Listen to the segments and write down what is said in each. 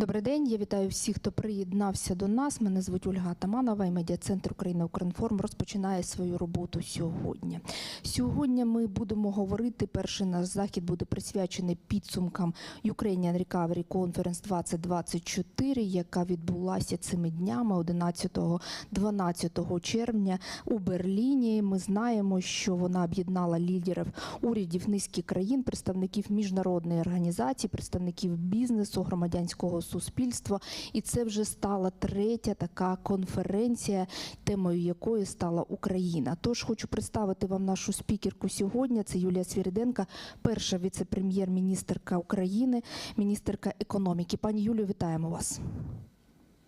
Добрий день. Я вітаю всіх, хто приєднався до нас. Мене звуть Ольга Атаманова і медіа-центр Україна Укрінформ розпочинає свою роботу сьогодні. Сьогодні ми будемо говорити. Перший наш захід буде присвячений підсумкам Ukrainian Recovery Conference 2024, яка відбулася цими днями 11-12 червня у Берліні. Ми знаємо, що вона об'єднала лідерів урядів низки країн, представників міжнародної організації, представників бізнесу, громадянського суспільства. І це вже стала третя така конференція, темою якої стала Україна. Тож хочу представити вам нашу спікерку сьогодні. Це Юлія Свіриденка, перша віце-прем'єр-міністерка України, міністерка економіки. Пані Юлію, вітаємо вас.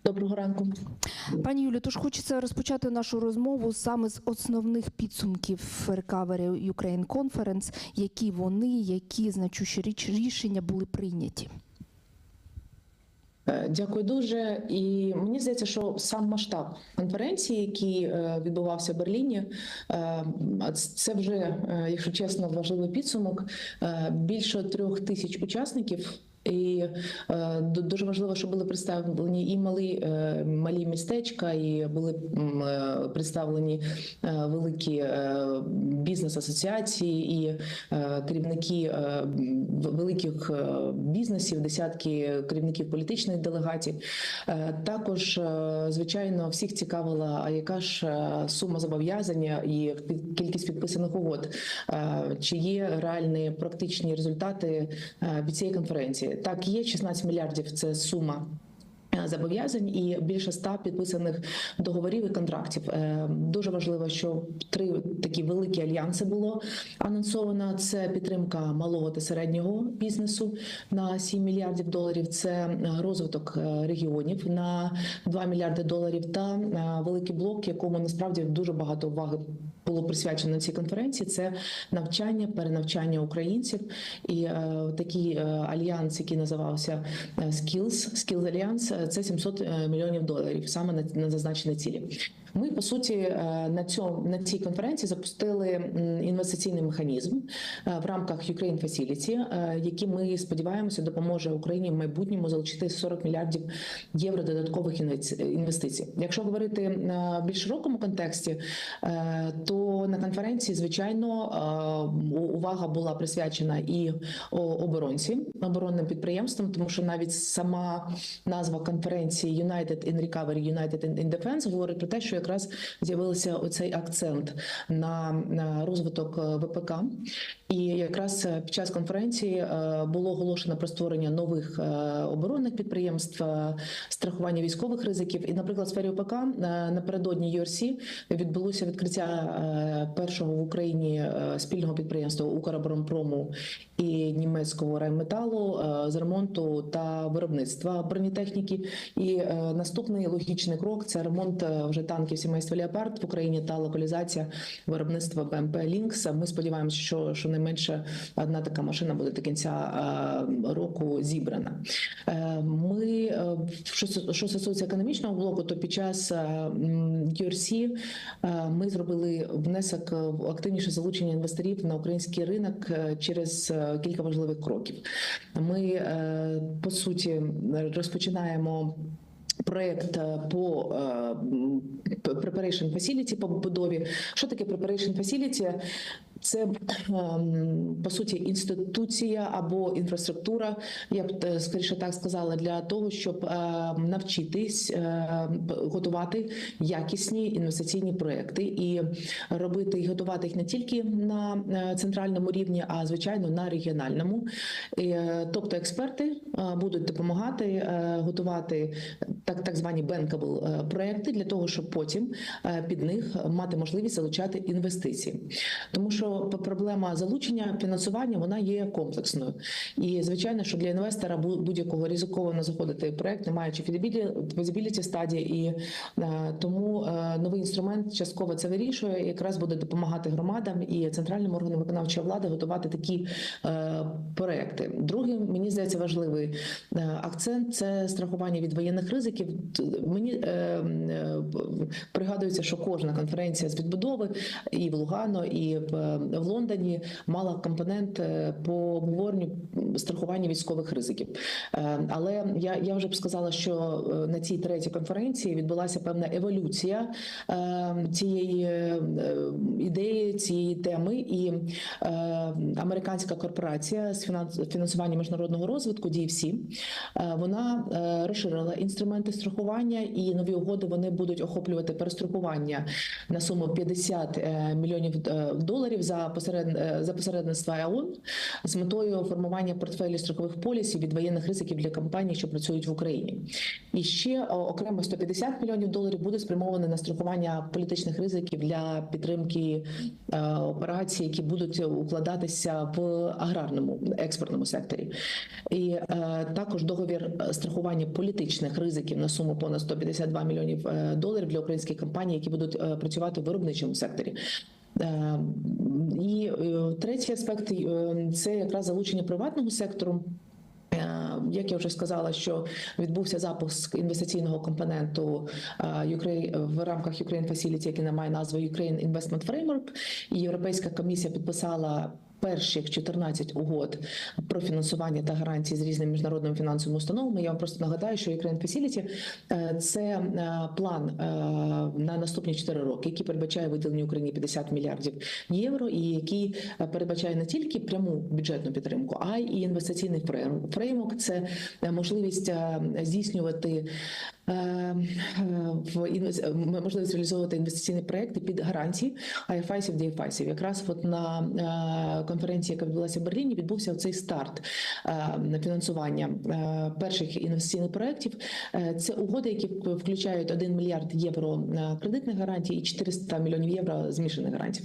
Доброго ранку. Пані Юлі, тож хочеться розпочати нашу розмову саме з основних підсумків Recovery Ukraine Conference, які вони, які значущі річ рішення були прийняті. Е, Дякую дуже. І мені здається, що сам масштаб конференції, який е, відбувався в Берліні, е, це вже, якщо чесно, важливий підсумок. Більше трьох тисяч учасників. І е, дуже важливо, що були представлені і малі, е, малі містечка, і були е, представлені е, великі е, бізнес-асоціації і е, керівники е, великих е, бізнесів, десятки керівників політичних делегацій. Е, Також, е, звичайно, всіх цікавила, а яка ж е, сума зобов'язання і кількість підписаних угод, Е, чи є реальні практичні результати е, від цієї конференції. Так, є 16 мільярдів. Це сума. е, Зобов'язань і більше ста підписаних договорів і контрактів. Е, Дуже важливо, що три такі великі альянси було анонсовано. Це підтримка малого та середнього бізнесу на 7 мільярдів доларів. Це е, розвиток регіонів на 2 мільярди доларів. Та великий блок, якому насправді дуже багато уваги було присвячено цій конференції. Це навчання, перенавчання українців і е, такий е, альянс, який називався е, Skills, Skills Alliance, е, це 700 е, мільйонів доларів саме на, на зазначені цілі. Ми по суті на цьому на цій конференції запустили інвестиційний механізм в рамках Ukraine Facility, який ми сподіваємося допоможе Україні в майбутньому залучити 40 мільярдів євро додаткових інвес- інвестицій. Якщо говорити на більш широкому контексті, е, то на конференції звичайно е, увага була присвячена і оборонці оборонним підприємствам, тому що навіть сама назва конференції United in Recovery, United in- Defense говорить про те, що якраз з'явився оцей акцент на, розвиток е, ВПК. І якраз е, під час конференції було оголошено про створення нових оборонних підприємств, страхування військових ризиків. І, наприклад, в сфері ОПК напередодні URC відбулося відкриття першого в Україні е, спільного підприємства Укроборонпрому і німецького райметалу е, з ремонту та виробництва бронетехніки. І е, наступний логічний крок це ремонт е, вже танків сімейства Леопард в Україні та локалізація виробництва БМП Лінкс. Ми сподіваємося, що щонайменше одна така машина буде до кінця е, року зібрана. Е, Ми е, що стосується економічного блоку, то під час е, е, ми зробили внесок в активніше залучення інвесторів на український ринок е, через е, кілька важливих кроків. Ми е, по суті розпочинаємо. Проект е, по е, Preparation Facility по побудові. Що таке Preparation Facility? Це ем, по суті інституція або інфраструктура, я б е, скоріше так сказала, для того, щоб е, навчитись е, готувати якісні інвестиційні проекти і робити і готувати їх не тільки на центральному рівні, а звичайно на регіональному. Тобто експерти будуть допомагати готувати так, так звані bankable проекти для того, щоб потім під них мати можливість залучати інвестиції, тому що проблема залучення фінансування вона є комплексною, і звичайно, що для інвестора бу- будь-якого ризиковано заходити проект, не маючи фізибіліті стадії, і е, тому е, новий інструмент частково це вирішує. Якраз буде допомагати громадам і центральним органам виконавчої влади готувати такі е, проекти. Другий мені здається важливий акцент це страхування від воєнних ризиків. Мені пригадується, що кожна конференція з відбудови і в Лугано, і в в Лондоні мала компонент е, по обговоренню страхування військових ризиків. Е, Але я, я вже б сказала, що е, на цій третій конференції відбулася певна еволюція цієї ідеї, цієї теми, і американська корпорація з фінанс- фінансування міжнародного розвитку DFC, вона розширила інструменти страхування, і нові угоди вони будуть охоплювати перестрахування на суму 50 е, мільйонів доларів за посеред е, за посередництва ЕОН з метою формування портфелі страхових полісів від воєнних ризиків для компаній, що працюють в Україні. І ще о, окремо 150 мільйонів доларів буде спрямовано на страхування політичних ризиків для підтримки е, операцій, які будуть укладатися в аграрному експортному секторі. І е, також договір е, страхування політичних ризиків на суму понад 152 мільйонів е, доларів для українських компаній, які будуть е, працювати в виробничому секторі. Е, І е, третій аспект е, це якраз залучення приватного сектору. Як я вже сказала, що відбувся запуск інвестиційного компоненту в рамках Ukraine Facility, який має назви Ukraine Investment Framework, і Європейська комісія підписала. Перших 14 угод про фінансування та гарантії з різними міжнародними фінансовими установами. Я вам просто нагадаю, що Ukraine Facility е, – це е, план е, на наступні 4 роки, який передбачає виділення Україні 50 мільярдів євро, і який передбачає не тільки пряму бюджетну підтримку, а й інвестиційний фрейм- фреймворк. Це можливість здійснювати в можливість реалізовувати інвестиційні проекти під гарантії IFISів, DFISів. Якраз от на конференції, яка відбулася в Берліні, відбувся цей старт е, на фінансування е, перших інвестиційних проєктів. Е, Це угоди, які включають 1 мільярд євро кредитних гарантій і 400 мільйонів євро змішаних гарантій.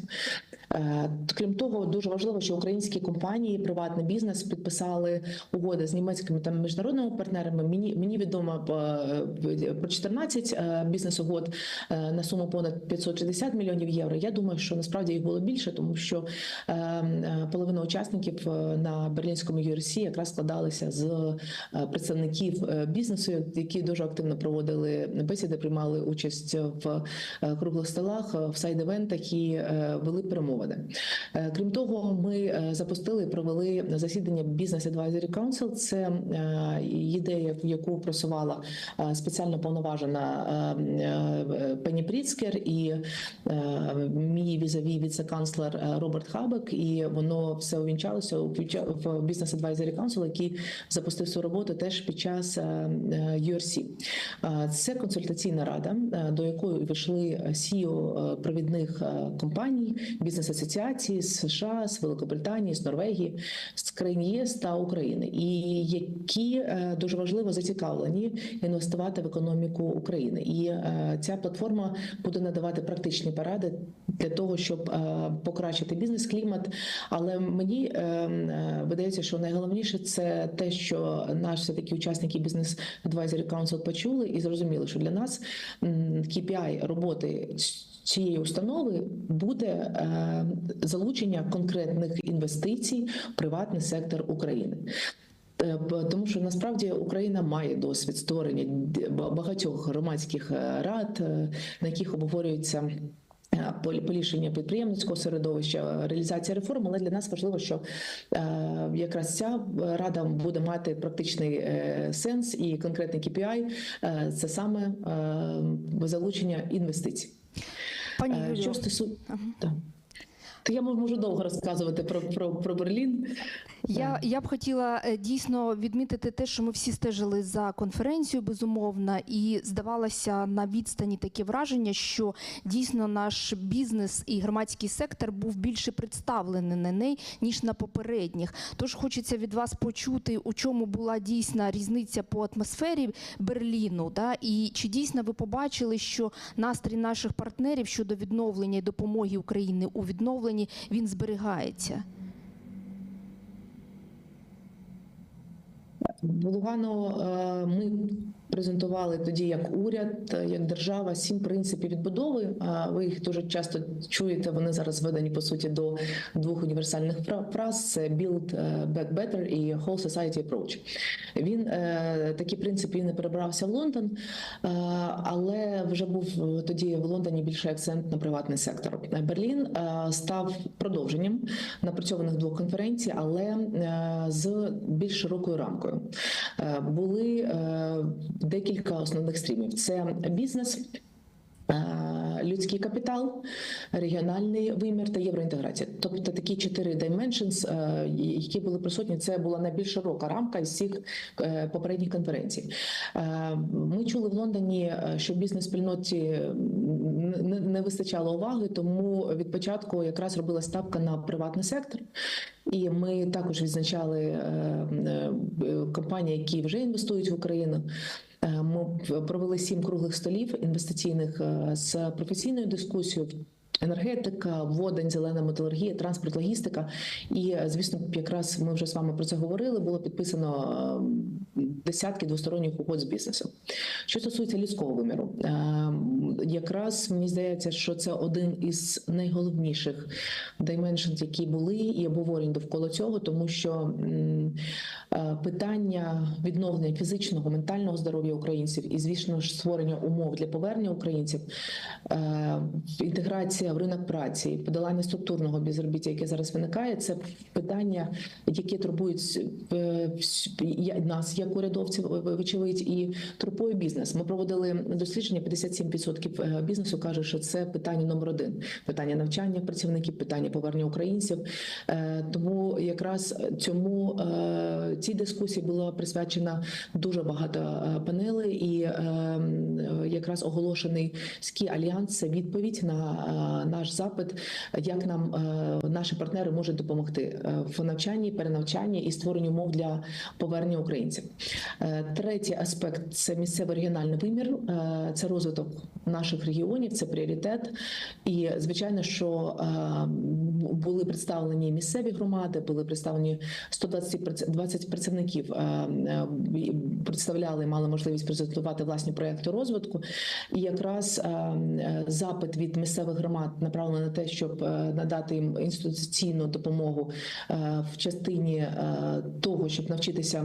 Е, Крім того, дуже важливо, що українські компанії, приватний бізнес підписали угоди з німецькими та міжнародними партнерами. Мені мені відомо е, про 14 е, бізнес-угод на суму понад 560 мільйонів євро. Я думаю, що насправді їх було більше, тому що половина учасників на берлінському URC якраз складалися з представників бізнесу, які дуже активно проводили бесіди, приймали участь в круглих столах, в сайд-евентах і вели перемовини. Е, Крім того, ми е, запустили і провели засідання Business Advisory Council. Це е, ідея, яку просувала спеціально повноважена е, Пріцкер і мій візаві віце-канцлер Роберт Хабек. І воно все увінчалося в Business Advisory Council, який запустив свою роботу теж під час URC. Це консультаційна рада, до якої вийшли CEO провідних компаній, бізнес-асоціацій з США, з Великобританії, з Норвегії, з країн ЄС та України, і які е, дуже важливо зацікавлені інвестувати в економіку України. І е, ця платформа буде надавати практичні поради для того, щоб е, покращити бізнес-клімат. Але мені видається, що найголовніше це те, що наші все таки учасники бізнес Advisory Council почули і зрозуміли, що для нас KPI роботи цієї установи буде е, залучення конкретних інвестицій в приватний сектор України. Е, Тому що насправді Україна має досвід створення багатьох громадських е, рад, на яких обговорюються. е, Поліпшення підприємницького середовища, реалізація реформ, але для нас важливо, що якраз ця рада буде мати практичний сенс і конкретний KPI це саме залучення інвестицій. Пані Е, Що стосу... Ага. Я можу можу довго розказувати про, про, про Берлін. Я, я б хотіла е, дійсно відмітити те, що ми всі стежили за конференцією, безумовно, і здавалося на відстані таке враження, що дійсно наш бізнес і громадський сектор був більше представлений на неї, ніж на попередніх. Тож хочеться від вас почути, у чому була дійсна різниця по атмосфері Берліну, да? і чи дійсно ви побачили, що настрій наших партнерів щодо відновлення і допомоги України у відновленні він зберігається? Лугано е, ми презентували тоді як уряд, як держава сім принципів відбудови. Ви їх дуже часто чуєте. Вони зараз зведені по суті до двох універсальних фраз: це Build е, Back Better і Whole Society Approach. Він е, такі принципи не перебрався в Лондон, е, але вже був тоді в Лондоні більший акцент на приватний сектор. Берлін став продовженням напрацьованих двох конференцій, але з більш широкою рамкою. Були декілька основних стрімів: це бізнес. е, Людський капітал, регіональний вимір та євроінтеграція. Тобто такі чотири dimensions, е, які були присутні. Це була найбільш широка рамка із всіх е, попередніх конференцій. Ми чули в Лондоні, що бізнес-спільноті не- вистачало уваги, тому від початку якраз робила ставка на приватний сектор. І ми також відзначали компанії, які вже інвестують в Україну. Е, Ми провели сім круглих столів інвестиційних е, з професійною дискусією. Енергетика, водень, зелена металургія, транспорт, логістика. І е, звісно, якраз ми вже з вами про це говорили. Було підписано десятки двосторонніх угод з бізнесом. Що стосується людського виміру, е, якраз мені здається, що це один із найголовніших dimensions, які були і обговорень довкола цього, тому що е, питання відновлення фізичного, ментального здоров'я українців і, звісно ж, створення умов для повернення українців, е, інтеграція в ринок праці, подолання структурного безробіття, яке зараз виникає, це питання, які турбують нас, як урядовців, ви- вочевидь, і турбує бізнес. Ми проводили дослідження. 57% е, бізнесу каже, що це питання номер один: питання навчання працівників, питання повернення українців. Е, Тому якраз цьому е, цій дискусії було присвячена дуже багато панелей, і якраз оголошений СКІ Альянс це відповідь на наш запит, як нам наші партнери можуть допомогти в навчанні, перенавчанні і створенні умов для повернення українців. Е, Третій аспект це місцевий регіональний вимір, е, це розвиток наших регіонів, це пріоритет. І звичайно, що е, були представлені місцеві громади, були представлені 120 прац- 20 працівників. Представляли, мали можливість презентувати власні проекти розвитку. І якраз запит від місцевих громад направлений на те, щоб надати їм інституційну допомогу в частині того, щоб навчитися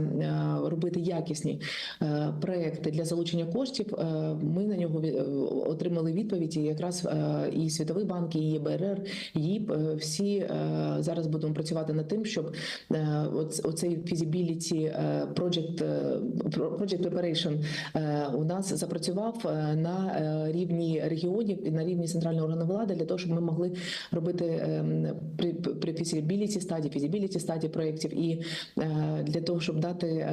робити якісні е, проекти для залучення коштів. Е, Ми на нього е, отримали відповідь. Якраз і Світовий банк, і ЄБРР, ЄІП, всі зараз будемо працювати над тим, щоб оцей е, project, project preparation у нас запрацював на рівні регіонів і на рівні центрального органу влади для того, щоб ми могли робити при, feasibility стадії, feasibility стадії проєктів і для того, щоб дати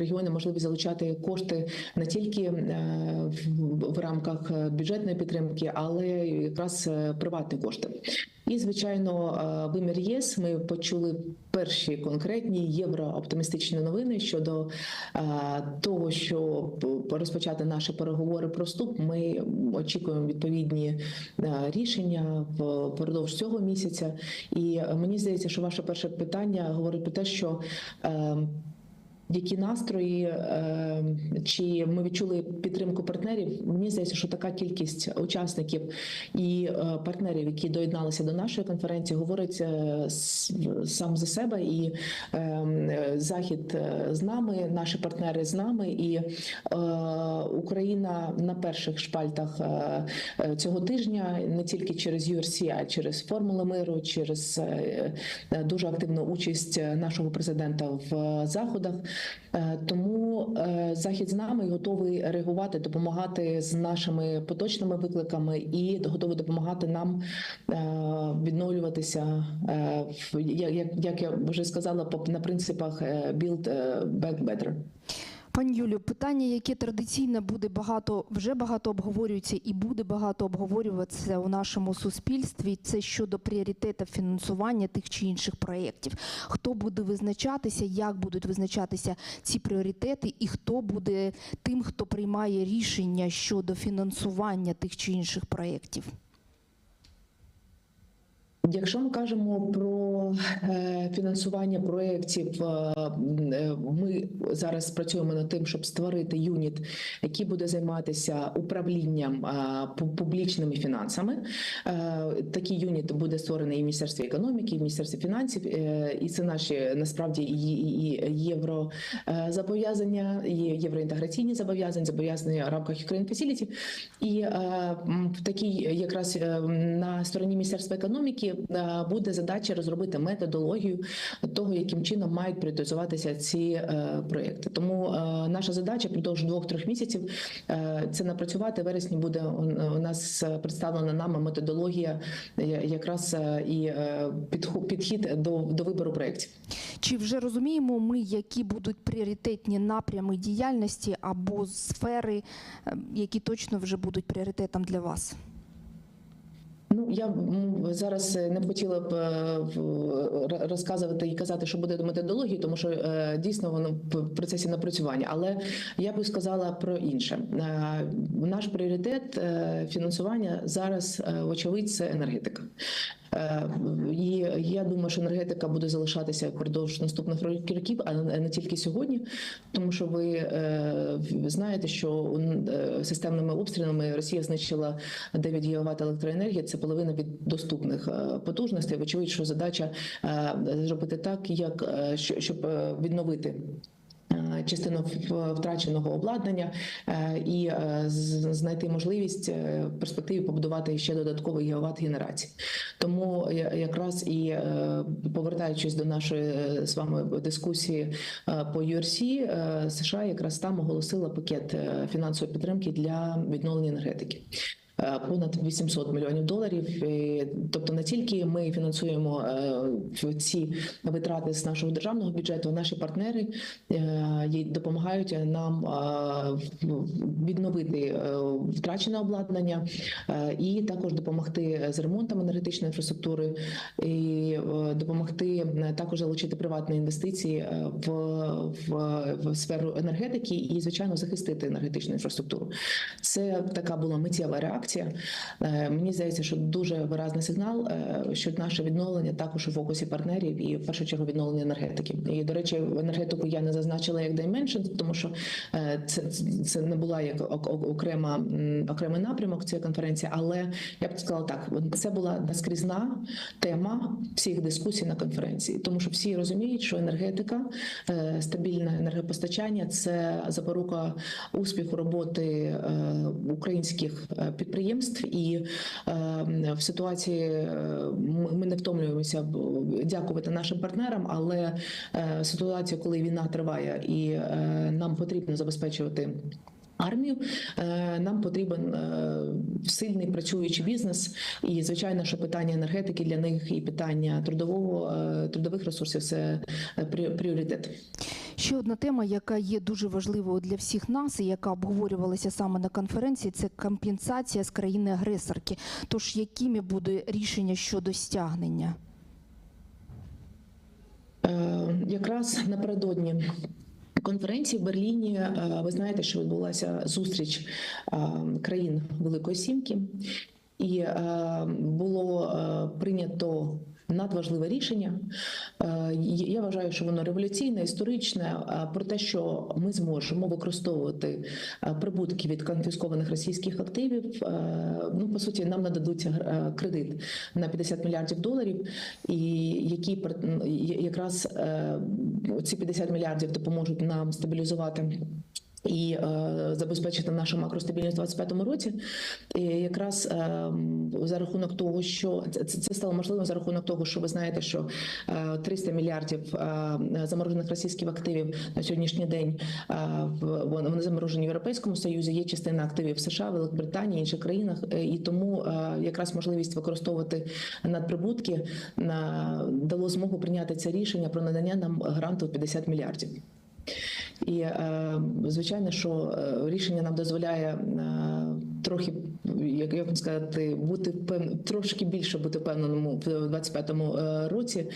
регіони можливість залучати кошти не тільки е, в, рамках е, бюджетної підтримки, але якраз е, приватні кошти. І звичайно, вимір ЄС. Ми почули перші конкретні єврооптимістичні новини щодо того, що розпочати наші переговори про вступ. Ми очікуємо відповідні рішення впродовж цього місяця. І мені здається, що ваше перше питання говорить про те, що які настрої, е, чи ми відчули підтримку партнерів? Мені здається, що така кількість учасників і е, партнерів, які доєдналися до нашої конференції, говорить е, сам за себе. І е, е, захід е, з нами, наші партнери з нами, і Україна на перших шпальтах цього тижня не тільки через URC, а через формула миру, через дуже активну участь нашого президента в заходах. Е, Тому е, захід з нами готовий реагувати, допомагати з нашими поточними викликами і готовий допомагати нам е, відновлюватися, як, я вже сказала, на принципах build back better. Пані Юлію, питання, яке традиційно буде багато, вже багато обговорюється і буде багато обговорюватися у нашому суспільстві. Це щодо пріоритету фінансування тих чи інших проєктів. Хто буде визначатися, як будуть визначатися ці пріоритети, і хто буде тим, хто приймає рішення щодо фінансування тих чи інших проєктів? Якщо ми кажемо про е, фінансування проєктів. е, е, Ми зараз працюємо над тим, щоб створити юніт, який буде займатися управлінням публічними фінансами. Такий юніт буде створений і в Міністерстві економіки, і в Міністерстві фінансів, і це наші насправді і, і, і євроінтеграційні зобов'язання, зобов'язання в рамках Ukraine Facility. І такій якраз на стороні Міністерства економіки е, буде задача розробити методологію того, яким чином мають пріоритизуватися ці е, проекти. Тому е, наша задача впродовж двох-трьох місяців це напрацювати. Вересні буде у- нас представлена нами методологія, якраз і підхід до, до вибору проєктів. Чи вже розуміємо ми, які будуть пріоритетні напрями діяльності або сфери, які точно вже будуть пріоритетом для вас? Ну я зараз е, не б хотіла б е, розказувати і казати, що буде до методології, тому що е, дійсно воно в процесі напрацювання. Але я би сказала про інше. Наш пріоритет фінансування зараз, очевидь це енергетика. Е, І я думаю, що енергетика буде залишатися впродовж наступних років, а не тільки сьогодні, тому що ви е, знаєте, що е, системними обстрілами Росія знищила 9 гігават електроенергії. Це половина від доступних потужностей. Вочевидь, що задача зробити так, як щоб відновити. Е, Частину втраченого обладнання е, і е, знайти можливість в перспективі побудувати ще додатковий гігават генерації. Тому якраз і повертаючись до нашої з вами дискусії по URC, США якраз там оголосила пакет фінансової підтримки для відновлення енергетики. Е, Понад 800 мільйонів доларів. Тобто не тільки ми фінансуємо е, ці витрати з нашого державного бюджету, наші партнери е, допомагають нам відновити втрачене обладнання і також допомогти з ремонтом енергетичної інфраструктури, і допомогти також залучити приватні інвестиції в, в, в сферу енергетики і, звичайно, захистити енергетичну інфраструктуру. Це така була миттєва реакція. Е, Мені здається, що дуже виразний сигнал, е, що наше відновлення також у фокусі партнерів і в першу чергу відновлення енергетики. І до речі, енергетику я не зазначила як Dimension, тому що е, це, це не була як ок- ок- окрема окремий напрямок цієї конференції, але я б сказала так: це була наскрізна тема всіх дискусій на конференції, тому що всі розуміють, що енергетика, стабільне енергопостачання це запорука успіху роботи українських е, підприємств, і е, в ситуації е, ми ми не втомлюємося дякувати нашим партнерам, але е, ситуація, коли війна триває, і е, нам потрібно забезпечувати. Армію Е, нам потрібен е, сильний працюючий бізнес, і звичайно, що питання енергетики для них і питання трудового е, трудових ресурсів це пріоритет. Ще одна тема, яка є дуже важливою для всіх нас, і яка обговорювалася саме на конференції, це компенсація з країни-агресорки. Тож якими буде рішення щодо стягнення? Якраз напередодні конференції в Берліні е, ви знаєте, що відбулася зустріч е, країн Великої Сімки, і е, було прийнято. Надважливе рішення. Е, Я вважаю, що воно революційне, історичне е, про те, що ми зможемо використовувати е, прибутки від конфіскованих російських активів. Ну по суті, нам нададуть е, кредит на 50 мільярдів доларів, і які якраз ці 50 мільярдів допоможуть нам стабілізувати. І е, забезпечити нашу макростабільність у 2025 році, і якраз е, за рахунок того, що це, це стало можливим за рахунок того, що ви знаєте, що е, 300 мільярдів е, заморожених російських активів на сьогоднішній день е, вони заморожені в Європейському Союзі. Є частина активів в США, Великобританії, інших країнах, е, і тому е, якраз можливість використовувати надприбутки на дало змогу прийняти це рішення про надання нам гранту в 50 мільярдів. І е, звичайно, що е, рішення нам дозволяє е, трохи, як як сказати, бути впев... трошки більше бути впевненому в 25-му е, році.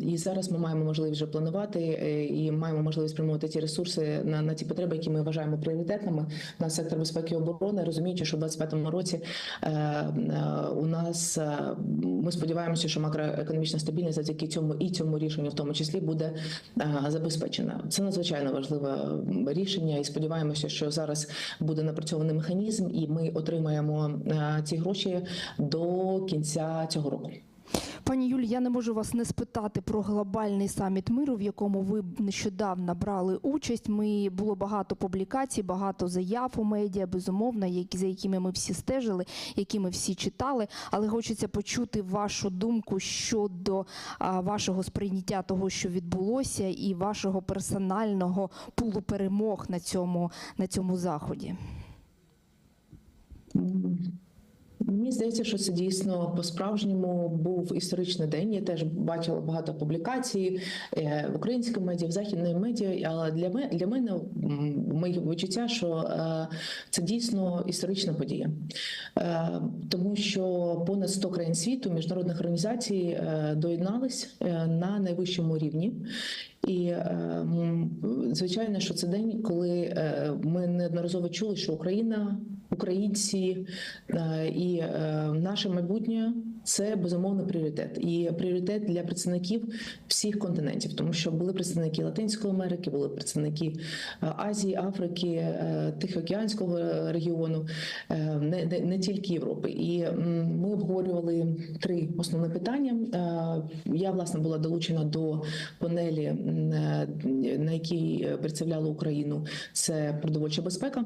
І зараз ми маємо можливість вже планувати і маємо можливість спрямовувати ті ресурси на, на ті потреби, які ми вважаємо пріоритетними на сектор безпеки і оборони, розуміючи, що в 25-му році у нас ми сподіваємося, що макроекономічна стабільність завдяки цьому і цьому рішенню, в тому числі, буде забезпечена. Це надзвичайно важливе рішення, і сподіваємося, що зараз буде напрацьований механізм, і ми отримаємо е, ці гроші до кінця цього року. Пані Юлі, я не можу вас не спитати про глобальний саміт миру, в якому ви нещодавно брали участь. Ми було багато публікацій, багато заяв у медіа, безумовно, які за якими ми всі стежили, які ми всі читали. Але хочеться почути вашу думку щодо а, вашого сприйняття того, що відбулося, і вашого персонального пулу перемог на цьому на цьому заході. Мені здається, що це дійсно по-справжньому був історичний день. Я теж бачила багато публікацій е, в українській медіа, в західній медіа. Але для мене для мене моє відчуття, що е, це дійсно історична подія, Е, тому що понад 100 країн світу міжнародних організацій доєднались на найвищому рівні. І звичайно, що це день, коли ми неодноразово чули, що Україна, українці е, і е, наше майбутнє це безумовно пріоритет. І пріоритет для представників всіх континентів, тому що були представники Латинської Америки, були представники е, Азії, Африки, Тихоокеанського регіону, не, не, не тільки Європи. І ми обговорювали три основні питання. Я власне була долучена до панелі, на якій представляла Україну. Це продовольча безпека.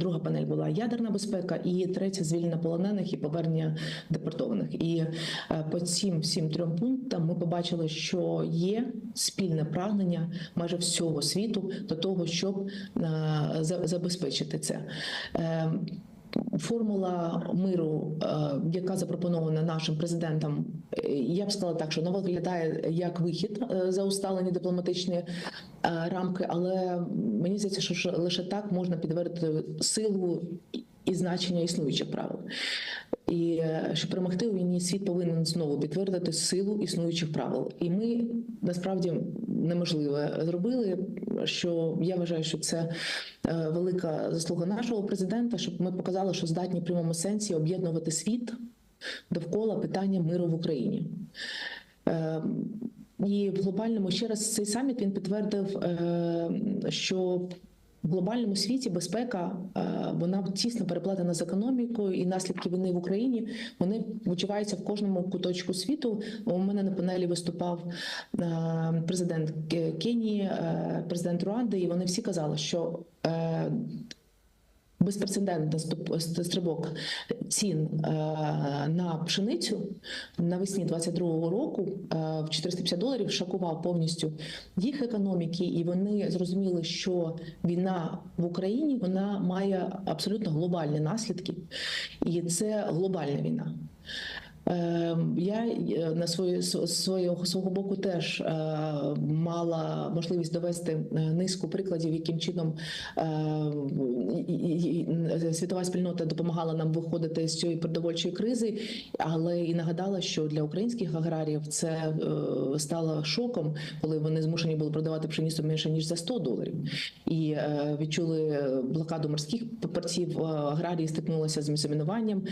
Друга панель була ядерна безпека, і третя звільнення полонених і повернення депортованих. І е, по цим всім трьом пунктам ми побачили, що є спільне прагнення майже всього світу до того, щоб е, забезпечити це. Е, Формула миру, яка запропонована нашим президентом, я б сказала так, що вона виглядає як вихід за усталені дипломатичні рамки, але мені здається, що лише так можна підтвердити силу і- і значення існуючих правил. І е, щоб перемогти у війні, світ повинен знову підтвердити силу існуючих правил. І ми насправді неможливе зробили. Що я вважаю, що це е, велика заслуга нашого президента, щоб ми показали, що здатні в прямому сенсі об'єднувати світ довкола питання миру в Україні. І в глобальному ще раз цей саміт він підтвердив, е, що в глобальному світі безпека е, вона тісно переплетена з економікою, і наслідки війни в Україні вони відчуваються в кожному куточку світу. У мене на панелі виступав е, президент Ке- Кенії, президент Руанди, і вони всі казали, що безпрецедентний стрибок цін е, на пшеницю навесні 22-го року е, в 450 доларів шокував повністю їх економіки, і вони зрозуміли, що війна в Україні вона має абсолютно глобальні наслідки, і це глобальна війна. Е, Я е, на свою свого свого боку теж е, мала можливість довести е, низку прикладів, яким чином світова спільнота допомагала нам виходити з цієї продовольчої кризи, але і нагадала, що для українських аграріїв це стало шоком, коли вони змушені були продавати пшеницю менше ніж за 100 доларів, і відчули блокаду морських портів. Аграрії стикнулися з замінуванням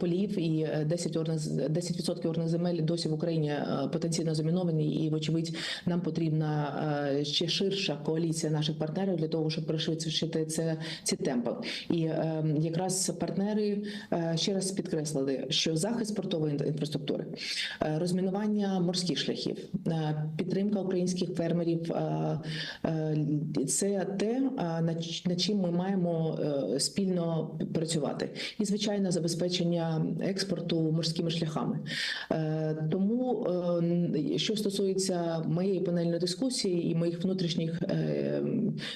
полів, і е, 10 орних 10% орних земель досі в Україні е, потенційно заміновані. І вочевидь, нам потрібна е, ще ширша коаліція наших партнерів для того, щоб пришвидшити це ці темпи. І е, якраз партнери ще раз підкреслили, що захист портової інфраструктури, розмінування морських шляхів, підтримка українських фермерів це те, над чим ми маємо спільно працювати. І звичайно, забезпечення експорту морськими шляхами. Е, Тому, е, що стосується моєї панельної дискусії і моїх внутрішніх е,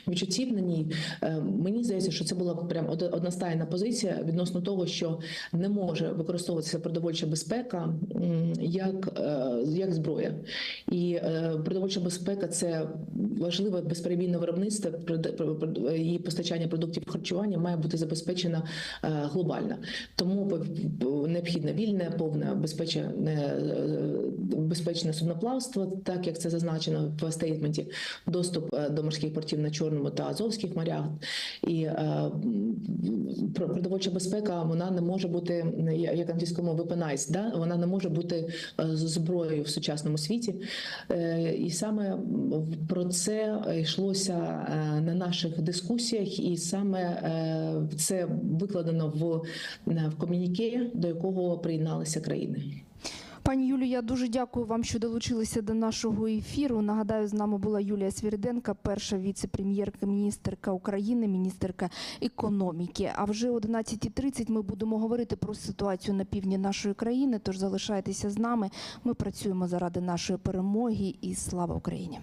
відчуттів на ній, мені здається, що це була прям одностайна позиція відносно того, що не може використовуватися продовольча безпека як, як зброя. І продовольча безпека це важливе безперебійне виробництво, і постачання продуктів харчування має бути забезпечено е, глобально. Тому необхідне вільне, повне безпечне, е, безпечне судноплавство, так як це зазначено в стейтменті, доступ е, до морських портів на Чорному та Азовських морях. І е, про- продовольча безпека вона не може бути е, як англійському weaponized, да? вона не може бути е, зброєю в сучасному світі. Е, І саме про це йшлося е, на наших дискусіях, і саме е, це викладено в, в ком'юніке, до якого приєдналися країни. Пані Юлію, я дуже дякую вам, що долучилися до нашого ефіру. Нагадаю, з нами була Юлія Свіриденка, перша віце-прем'єрка міністерка України, міністерка економіки. А вже о 11.30 ми будемо говорити про ситуацію на півдні нашої країни. Тож залишайтеся з нами. Ми працюємо заради нашої перемоги і слава Україні.